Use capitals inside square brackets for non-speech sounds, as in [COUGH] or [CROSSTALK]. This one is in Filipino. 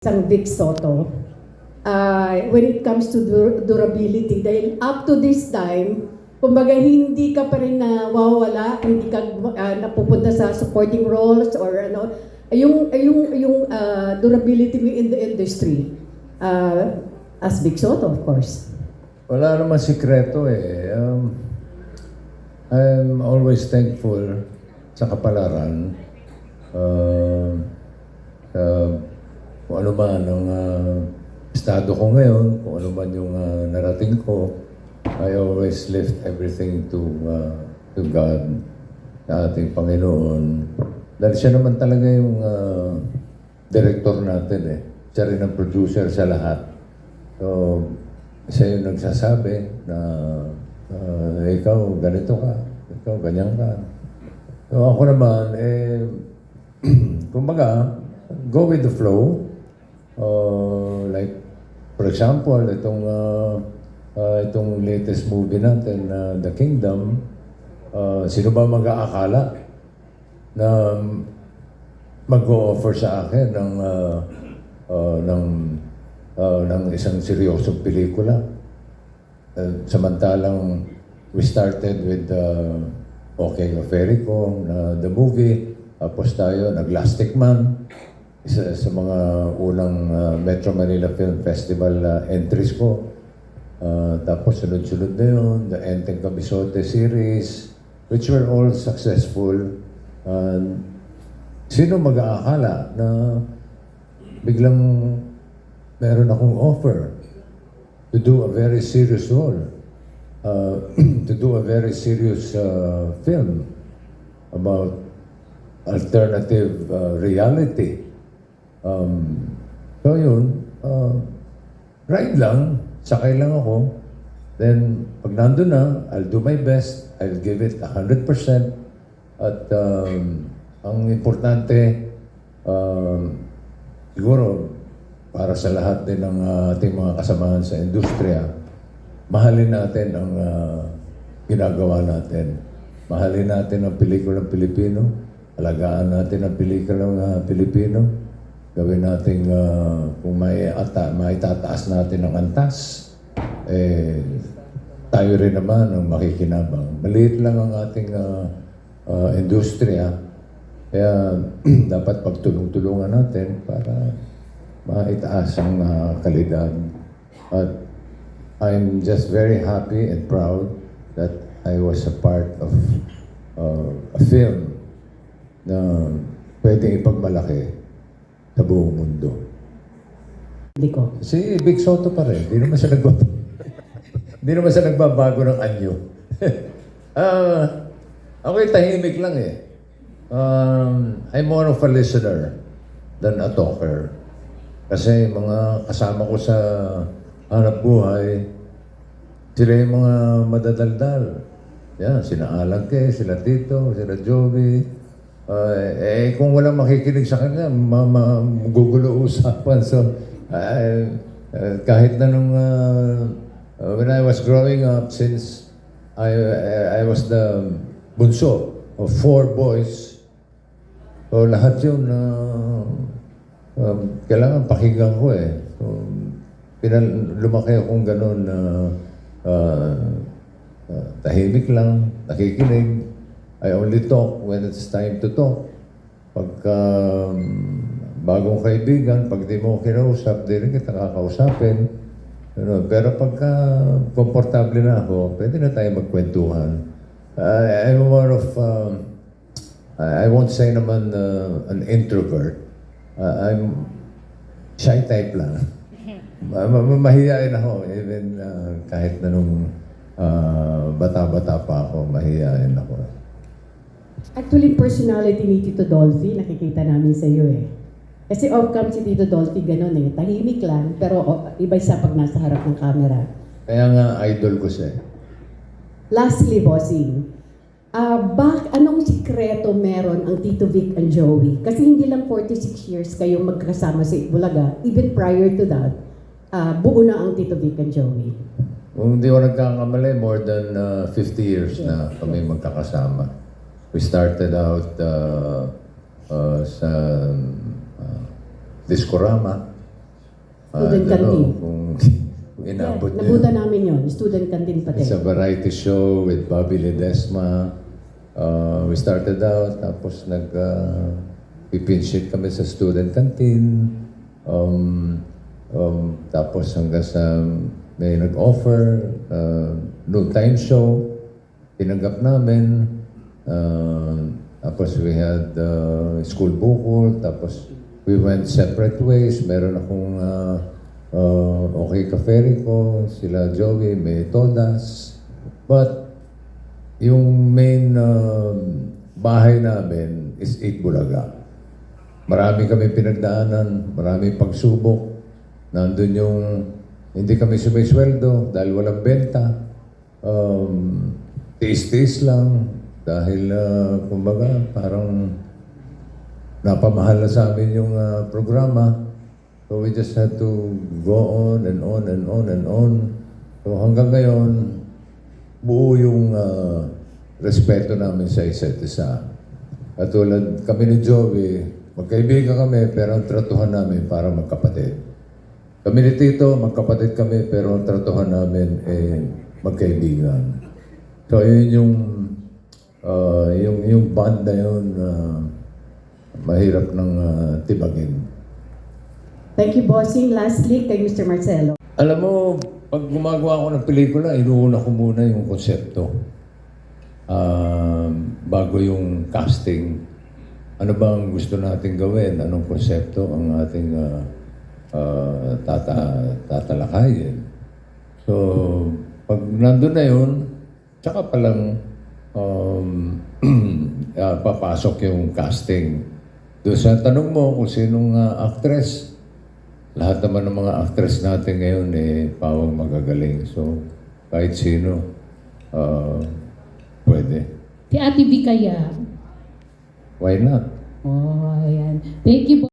isang Vic Soto uh, when it comes to dur- durability dahil up to this time kumbaga hindi ka pa rin nawawala hindi ka uh, napupunta sa supporting roles or ano yung yung yung uh, durability mo in the industry uh, as Vic Soto of course Wala naman sikreto eh. Um, I'm always thankful sa kapalaran. Uh, ano man ang uh, estado ko ngayon, kung ano man yung uh, narating ko, I always lift everything to uh, to God, sa ating Panginoon. Dahil siya naman talaga yung uh, director natin eh. Siya rin ang producer sa lahat. So, siya yung nagsasabi na uh, ikaw ganito ka, ikaw ganyan ka. So ako naman, eh, [CLEARS THROAT] kumbaga, go with the flow. Uh, like, for example, itong, uh, uh, itong latest movie natin, uh, The Kingdom, uh, sino ba mag-aakala na mag-o-offer sa akin ng, uh, uh, ng, uh, ng isang seryosong pelikula. Uh, samantalang we started with uh, Okay Oferico, na the movie, tapos tayo nag-Lastic Man, isa sa mga unang uh, Metro Manila Film Festival uh, entries ko. Uh, tapos sunod-sunod na yun, the Enteng Kabisote series, which were all successful. And sino mag-aakala na biglang meron akong offer to do a very serious role, uh, [CLEARS THROAT] to do a very serious uh, film about alternative uh, reality. Um, so yun, uh, ride lang, sakay lang ako. Then, pag nandun na, I'll do my best. I'll give it 100%. At um, ang importante, um, siguro, para sa lahat din ng uh, ating mga kasamahan sa industriya, mahalin natin ang uh, ginagawa natin. Mahalin natin ang pelikulang Pilipino. Alagaan natin ang pelikulang uh, Pilipino. Gawin natin, uh, kung may, ata, may tataas natin ang antas, eh, tayo rin naman ang makikinabang. Maliit lang ang ating uh, uh, industriya. Kaya [CLEARS THROAT] dapat pagtulong-tulungan natin para maitaas ang uh, kalidad. At I'm just very happy and proud that I was a part of uh, a film na pwedeng ipagmalaki sa buong mundo. hindi ko Si Big Soto pa rin. Hindi naman siya nagbabago. [LAUGHS] Hindi naman siya nagbabago ng anyo. [LAUGHS] Ah, ako'y tahimik lang eh. Um, I'm more of a listener than a talker. Kasi mga kasama ko sa hanap buhay, sila yung mga madadaldal. Yan, sina Alan Kay, sila Tito, sila Joey. Ah, eh, kung walang makikinig sa kanya, ma- ma- magugulo usapan. So, ah, ah, kahit na nung ah, when I was growing up, since I, I, I was the bunso of four boys, so lahat yun, ah, um, kailangan pakinggan ko eh. So, pinal- lumaki akong ganun na ah, ah, tahimik lang, nakikinig. I only talk when it's time to talk. Pagka um, bagong kaibigan, pag di mo kinausap, di rin kita kakausapin. Ano, pero pagka komportable na ako, pwede na tayo magkwentuhan. I- I'm more of, um, I I won't say naman uh, an introvert. Uh, I'm shy type lang. [LAUGHS] Ma- ma- mahihain ako. Even uh, kahit na nung uh, bata-bata pa ako, mahihain ako. Actually, personality ni Tito Dolphy, nakikita namin sa iyo eh. Kasi off-cam si Tito Dolphy, ganun eh. Tahimik lang, pero oh, iba sa pag nasa harap ng camera. Kaya nga, idol ko siya. eh. Lastly, bossing, ah bak anong sikreto meron ang Tito Vic and Joey? Kasi hindi lang 46 years kayong magkasama sa Itbulaga. Even prior to that, ah buo na ang Tito Vic and Joey. Kung hindi ko nagkakamali, more than uh, 50 years na kami magkakasama. We started out uh, uh, sa uh, Discorama Ah, Student ano, canteen. Kung, [LAUGHS] kung inabot Yeah, niyo. nabutan namin yon student canteen pati. It's a variety show with Bobby Ledesma. Uh, we started out, tapos nag uh, pipinshit kami sa student canteen. Um, um, tapos hanggang sa may nag-offer, uh, noon time show, tinanggap namin. Uh, tapos we had uh, school bukol, tapos we went separate ways. Meron akong uh, uh, okay kaferi ko, sila Joey, may todas. But yung main uh, bahay namin is 8 Bulaga. Marami kami pinagdaanan, marami pagsubok. Nandun yung hindi kami sumisweldo dahil walang benta. Um, tiis-tiis lang dahil uh, kumbaga parang napamahal na sa amin yung uh, programa. So we just had to go on and on and on and on. So hanggang ngayon, buo yung uh, respeto namin sa isa't isa. Katulad kami ni Joey, magkaibigan kami pero ang tratuhan namin para magkapatid. Kami ni Tito, magkapatid kami pero ang tratuhan namin eh magkaibigan. So yun yung uh, yung yung band na yun uh, mahirap ng uh, tibagin. Thank you, bossing. Lastly, kay Mr. Marcelo. Alam mo, pag gumagawa ako ng pelikula, inuuna ko muna yung konsepto. Um, bago yung casting. Ano bang gusto natin gawin? Anong konsepto ang ating uh, uh, tata, tatalakayin? So, pag nandun na yun, tsaka palang um, [CLEARS THROAT] ah, papasok yung casting. Doon sa tanong mo kung sinong uh, actress, lahat naman ng mga actress natin ngayon eh pawang magagaling. So, kahit sino, uh, pwede. Si Ate B kaya. Why not? Oh, ayan. Thank you po.